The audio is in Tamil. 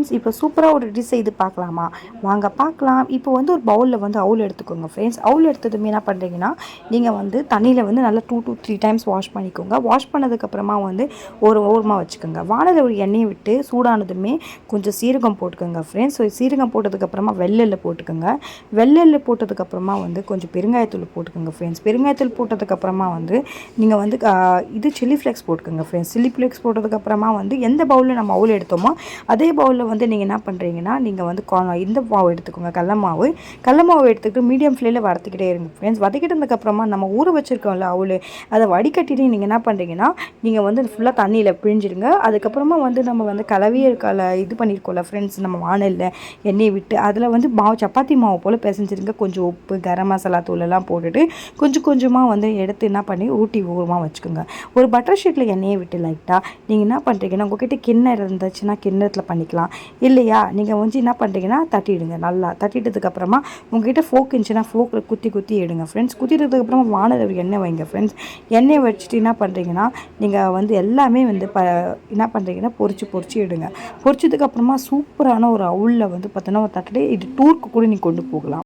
ஃப்ரெண்ட்ஸ் இப்போ சூப்பராக ஒரு டிஷ் செய்து பார்க்கலாமா? வாங்க பார்க்கலாம். இப்போ வந்து ஒரு பவுலில் வந்து அவுல் எடுத்துக்கோங்க ஃப்ரெண்ட்ஸ் அவுல் எடுத்ததுமே என்ன பண்ணுறீங்கன்னா நீங்கள் வந்து தண்ணியில் வந்து நல்லா two two three times wash பண்ணிக்கோங்க. வாஷ் பண்ணதுக்கப்புறமா வந்து ஒரு ஓரமாக வச்சுக்கோங்க. வானலில் ஒரு எண்ணெயை விட்டு சூடானதுமே கொஞ்சம் சீரகம் போட்டுக்கோங்க ஃப்ரெண்ட்ஸ் ஸோ சீரகம் போட்டதுக்கப்புறமா வெள்ளெல்ல போட்டுக்கோங்க. வெள்ளெல்ல போட்டதுக்கப்புறமா வந்து கொஞ்சம் பெருங்காயத்தூள் போட்டுக்கோங்க ஃப்ரெண்ட்ஸ் பெருங்காயத்தூள் போட்டதுக்கப்புறமா வந்து நீங்கள் வந்து இது சில்லி ஃப்ளெக்ஸ் போட்டுக்கோங்க ஃப்ரெண்ட்ஸ் சில்லி ஃப்ளெக்ஸ் போட்டதுக்கப்புறமா வந்து எந்த பவுலில் நம்ம அவுல் எடுத்தோமோ அதே பவுலில் வந்து நீங்கள் என்ன பண்ணுறீங்கன்னா நீங்கள் வந்து இந்த மாவு எடுத்துக்கோங்க கடல மாவு. கடல மாவு எடுத்துக்கிட்டு மீடியம் ஃப்ளேமில் வறுத்துக்கிட்டே இருங்க ஃப்ரெண்ட்ஸ் வதக்கிட்டதுக்கப்புறமா நம்ம ஊற வச்சுருக்கோம்ல அவள் அதை வடிகட்டிட்டு நீங்கள் என்ன பண்ணுறீங்கன்னா நீங்கள் வந்து ஃபுல்லாக தண்ணியில் பிழிஞ்சிடுங்க. அதுக்கப்புறமா வந்து நம்ம வந்து கலவையே இருக்கல இது பண்ணியிருக்கோம்ல ஃப்ரெண்ட்ஸ் நம்ம வானலில் எண்ணெயை விட்டு அதில் வந்து மாவு சப்பாத்தி மாவு போல் பிசைஞ்சிருங்க. கொஞ்சம் உப்பு கரம் மசாலா தூளெல்லாம் போட்டுட்டு கொஞ்சம் கொஞ்சமாக வந்து எடுத்து என்ன பண்ணி ஊட்டி ஊரமாக வச்சுக்கோங்க. ஒரு பட்டர் ஷீட்டில் எண்ணெயை விட்டு லைட்டாக நீங்கள் என்ன பண்ணுறீங்கன்னா உங்ககிட்ட கிண்ணம் இருந்துச்சுன்னா கிண்ணத்தில் பண்ணிக்கலாம். இல்லையா? நீங்கள் வந்து என்ன பண்ணுறீங்கன்னா தட்டிடுங்க நல்லா. தட்டிட்டதுக்கப்புறமா உங்ககிட்ட ஃபோக் இருந்துச்சுன்னா ஃபோக்கில் குத்தி குத்தி எடுங்க ஃப்ரெண்ட்ஸ் குத்திட்டதுக்கப்புறமா வானல் ஒரு எண்ணெய் வைங்க ஃப்ரெண்ட்ஸ் எண்ணெய் வச்சுட்டு என்ன பண்ணுறீங்கன்னா நீங்கள் வந்து எல்லாமே வந்து ப என்ன பண்ணுறீங்கன்னா பொறிச்சு பொறிச்சு எடுங்க. பொறிச்சதுக்கப்புறமா சூப்பரான ஒரு அவுளில் வந்து பார்த்தோன்னா ஒரு தட்டில் இது டூருக்கு கூட நீ கொண்டு போகலாம்.